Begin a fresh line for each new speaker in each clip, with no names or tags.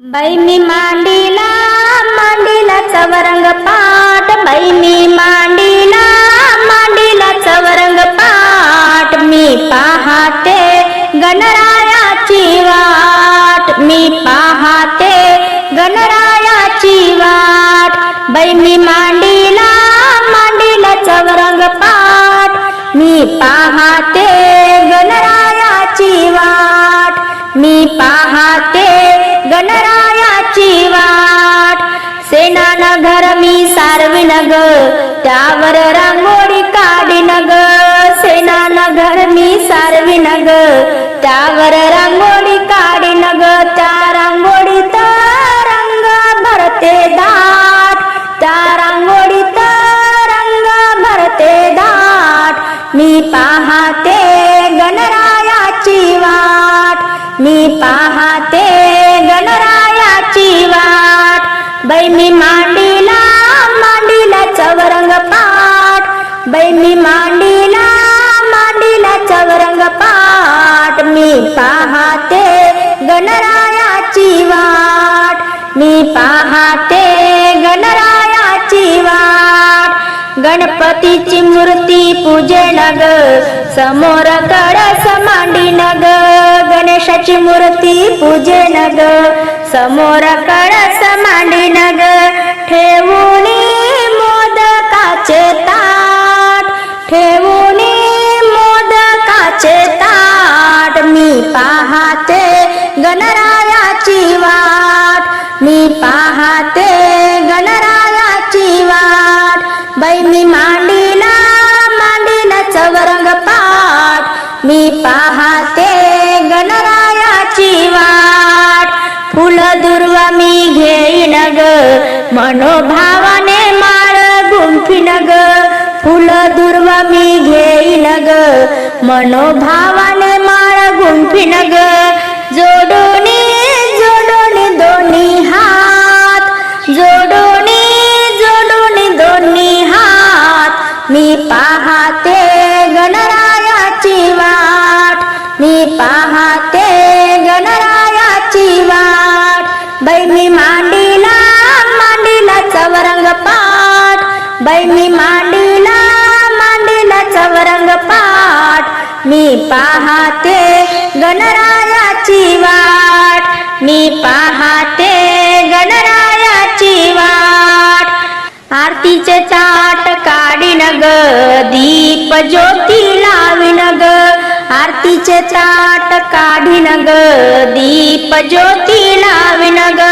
बाई मी मांडीला मांडीला चवरंग पाट बाई मी मांडीला मांडीला चवरंग पाट मी पाहते गणरायाची वाट. मी पाहते गणरायाची वाट. बाई मी मांडीला मांडीला चवरंग पाट मी पाहते गणरायाची वाट. मी पाहते ग त्यावर रांगोळी काढीन ग त्या रांगोळी रंग भरते दाट त्या रांगोळी रंग भरते दाट मी पाहते गणरायाची वाट मी पाहते गणरायाची वाट बै मी मा गणरायाची वाट. मी पाहते गणरायाची वाट. गणपतीची मूर्ती पूजे नग समोर कळस मांडी ग गणेशाची मूर्ती पूजे नग समोर कळस मांडी ग ठेवूनी मोदकाचे ताट. ठेवूनी मोदकाचे ताट. मी पाहते गणरायाची वाट. मी पाहते गणरायाची वाट. बैनी मांडीला मांडीला चवरंग पाट मी पाहते गणरायाची वाट. फुल दुर्वा मी घेईन ग. मनोभावाने माळ गुंफीन ग. फुल दुर्वा मी घेईन ग. मनोभावाने माळ गुंफीन ग. जोडूनी जोडोनी दोन्ही हात. जोडूनी जोडोनी दोन्ही हात. मी पाहते गणरायाची वाट. मी पाहते गणरायाची वाट. बाई मी मांडीला मांडीला चवरंग पाठ. बाई मी मांडीला मांडीला चवरंग पाठ. मी पाहते गणरायाची वाट. मी पाहते गणरायाची वाट. आरतीचे चाट काढीन ग दीप ज्योती लावीन ग. आरतीचे चाट काढीन ग दीप ज्योती लावीन ग.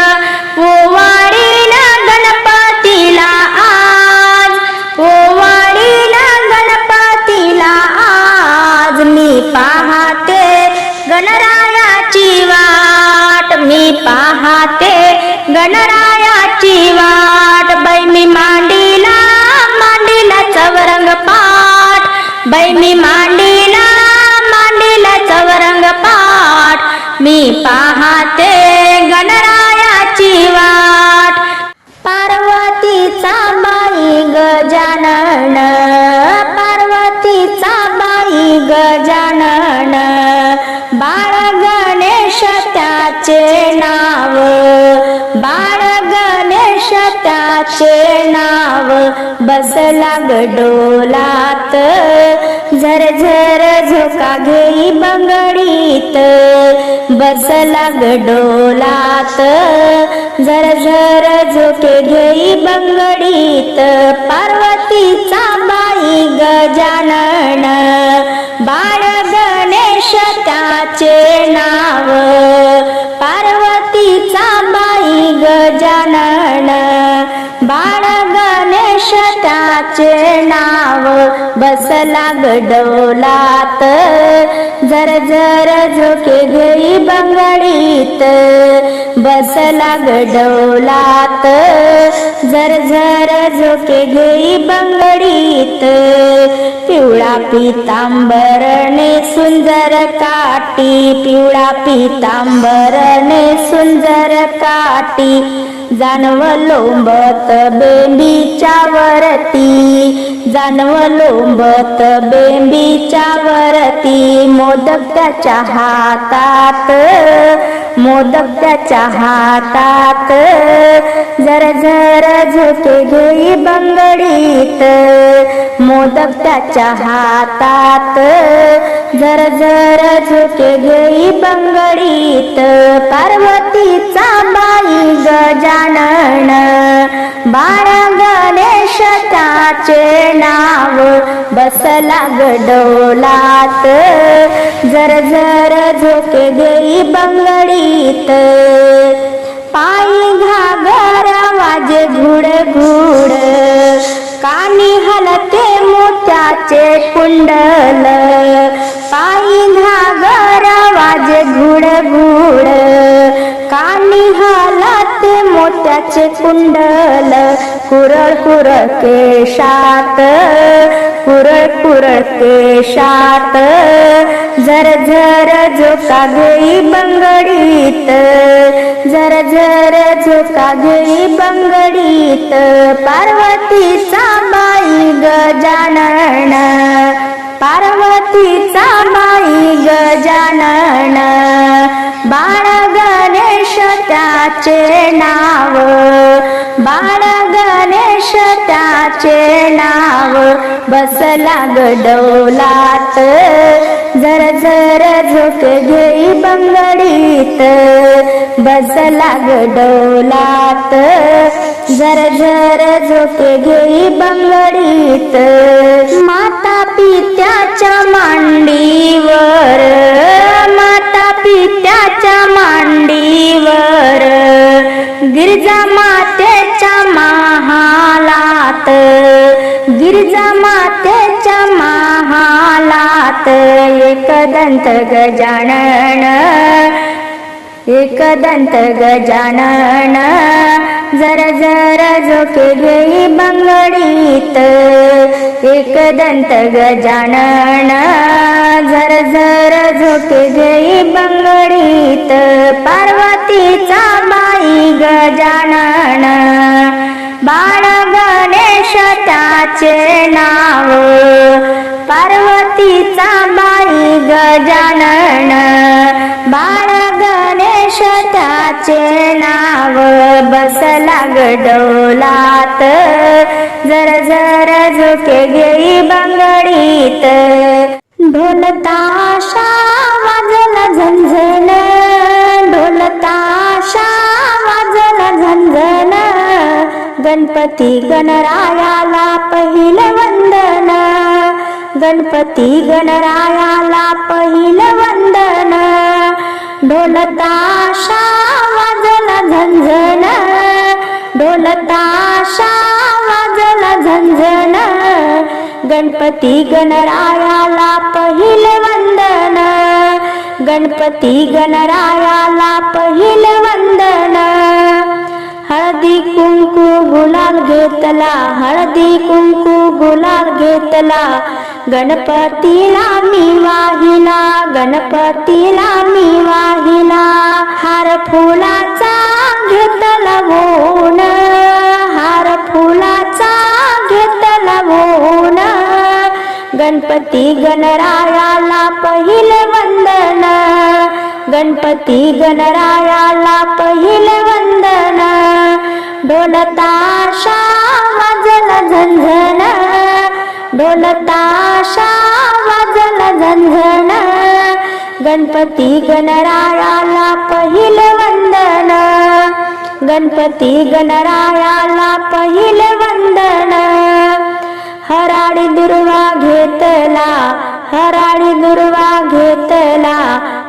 ओवाळीन गणपतीला आज. ओवाळीन गणपतीला आज. मी पाहते गणरायाची पाहते गणरा बसला गडोलात झर झर झोका घेई बंगडीत. बसला गडोलात झर झर झोके घेई बंगडीत. बसला गडोलात झर झर झोके घेई बंगडीत बसला गडोलात झर झर झोके घेई बंगडीत पिवळा पितांबरने सुंदर काटी पिवळा पितांबरने सुंदर काटी जानव लोंबत बेंबीच्या वरती. जानव लोंबत बेंबीच्या वरती. मोदक त्याच्या हातात. मोदक त्याच्या हातात. जर जर झोके घेई बंगडीत. मोदक त्याच्या हातात. जर जर झोके घेई बंगडीत. पार्वतीचा बाई गजानन बाळ गणेश नाव बसला गडोलात जर जर झोके घेई गीत. पायी घागर वाजे घुड घुड कानी हलते मोत्याचे कुंडल. मोत्याचे कुंडल कुरळ कुरळ केशात कुरळ कुरळ केशात. झर झर झोका घेई बंगडीत झर झर झोका घेई बंगडीत पार्वतीचा बाई गजानन पार्वतीचा बाई गजानन त्याचे नाव बाळ गणेश त्याचे नाव बसला गडवलात जर जर झोक घेई बंगडीत बसला गडवलात जर जर झोक घेई बंगडीत. मा एकदंत गजानन एकदंत गजानन जर जर झोके घेई बंगडीत एकदंत गजानन जर जर झोके घेई बंगडीत पार्वतीचा बाई गजानन बाळ गणेश त्याचे नाव पार्वतीचा गजानन बाळ गणेश त्याचे नाव बसला गडोलात जर जर झोके घेई बंगडीत. ढोलताशा वाजला झंझण ढोल वाजला गणपती गणरायाला पहिलं वंदना. गणपती गणरायाला पहिलं वंदन. ढोलताशा वाजला झंझण ढोल वाजला झंझण गणपती गणरायाला पहिलं वंदन. गणपती गणरायाला पहिलं वंदन. हळदी कुंकू गुलाल घेतला. हळदी कुंकू गुलाल घेतला. गणपतीला मी वाहिला गणपतीला मी वाहिला. हार फुलाचा घेतला बोन हार फुलाचा घेतला बोन गणपती गणरायाला पहिले वंदन गणपती गणरायाला पहिले वंदन. ढोलताशा वाजला ढोलताशा वाजला झंझण गणपती गणरायाला पहिले वंदन. गणपती गणरायाला पहिले वंदन. हराळी दुर्वा घेतला हराळी दुर्वा घेतला.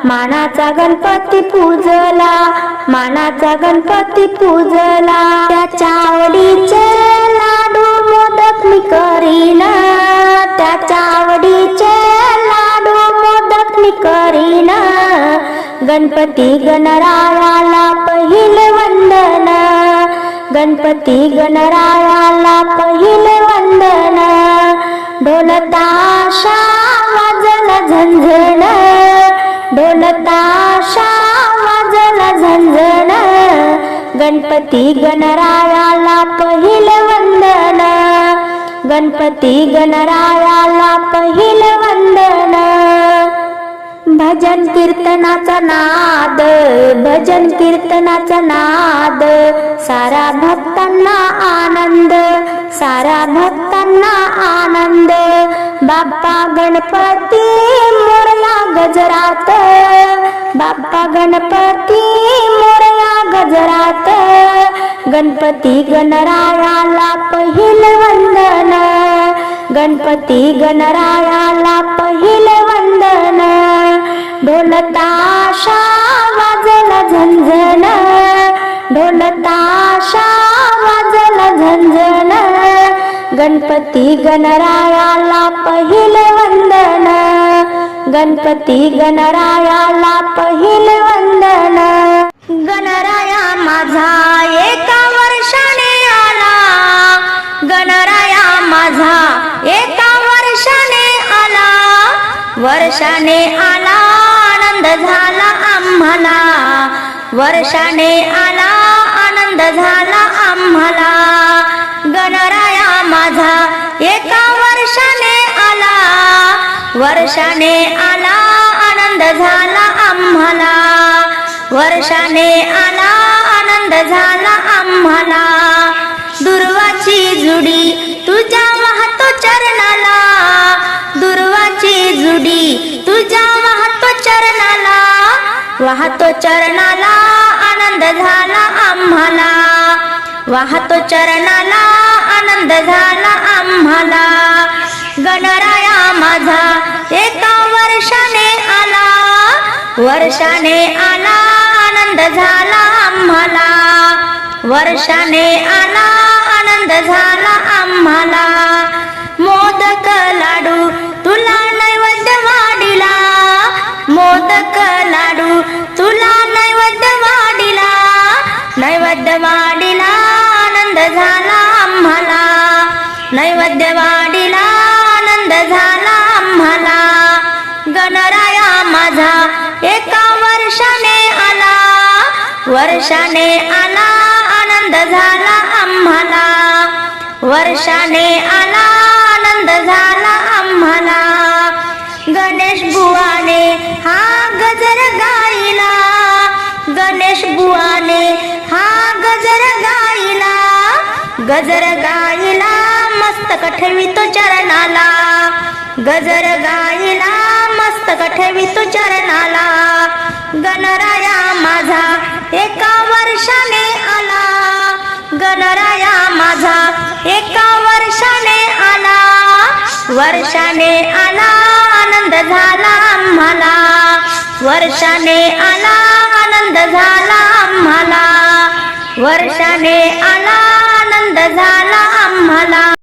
मानाचा गणपती पूजला मानाचा गणपती पूजला. त्याच्या आवडीचे लाडू मोदक मी करीन. त्याच्या आवडीचे लाडू मोदक मी करीन. गणपती गणरायाला पहिले वंदन. गणपती गणरायाला पहिले वंदन. ढोल ताशा वाजला झंझण ढोल ताशा झंझण गणपती गणरायाला गणपती गणरायाला पहिलं वंदन. भजन कीर्तनाचा नाद भजन कीर्तनाचा नाद. सारा भक्तांना आनंद सारा भक्तांना आनंद. बाप्पा गणपती मोरया गजरात. बाप्पा गणपती मोरया गजरात. गणपती गणरायाला पहिल वंदन. गणपती गणरायाला पहिल वंदन. ढोलताशा वाजला झंझण ढोल ताशा वाजला झंझण गणपती गणरायाला पहिल वंदन. गणपती गणरायाला पहिल वंदन. गणराया माझा एका वर्षाने आला. गणराया माझा एका वर्षाने आला. वर्षाने आला आनंद झाला आम्हाला. वर्षाने आला आनंद झाला आम्हाला. गणराया माझा एका वर्षाने आला. वर्षाने आला आनंद झाला आम्हाला. वर्षाने आला आनंद झाला आम्हाला. दुर्वाची जुडी तुझ्या वाहतो चरणाला. दुर्वाची जुडी तुझ्या वाहतो चरणाला. वाहतो चरणाला आनंद झाला आम्हाला. वाहतो चरणाला आनंद झाला आम्हाला. गणराया माझा एका वर्षाने आला. वर्षाने आला आनंद झाला आम्हाला. वर्षाने आला आनंद झाला आम्हाला. वर्षाने आला आनंद झाला आम्हाला. वर्षाने आला आनंद झाला आम्हाला. गणेश बुवाने हा गजर गायला. गणेश बुवाने हा गजर गायला. गजर गायला मस्तक ठेवितो चरणाला. गजर गायला मस्तक ठेवितो चरणाला. गणराया माझा एका वर्षाने आला. गणराया माझा एका वर्षाने आला. वर्षाने आला आनंद झाला आम्हाला. वर्षाने आला आनंद झाला आम्हाला. वर्षाने आला आनंद झाला आम्हाला.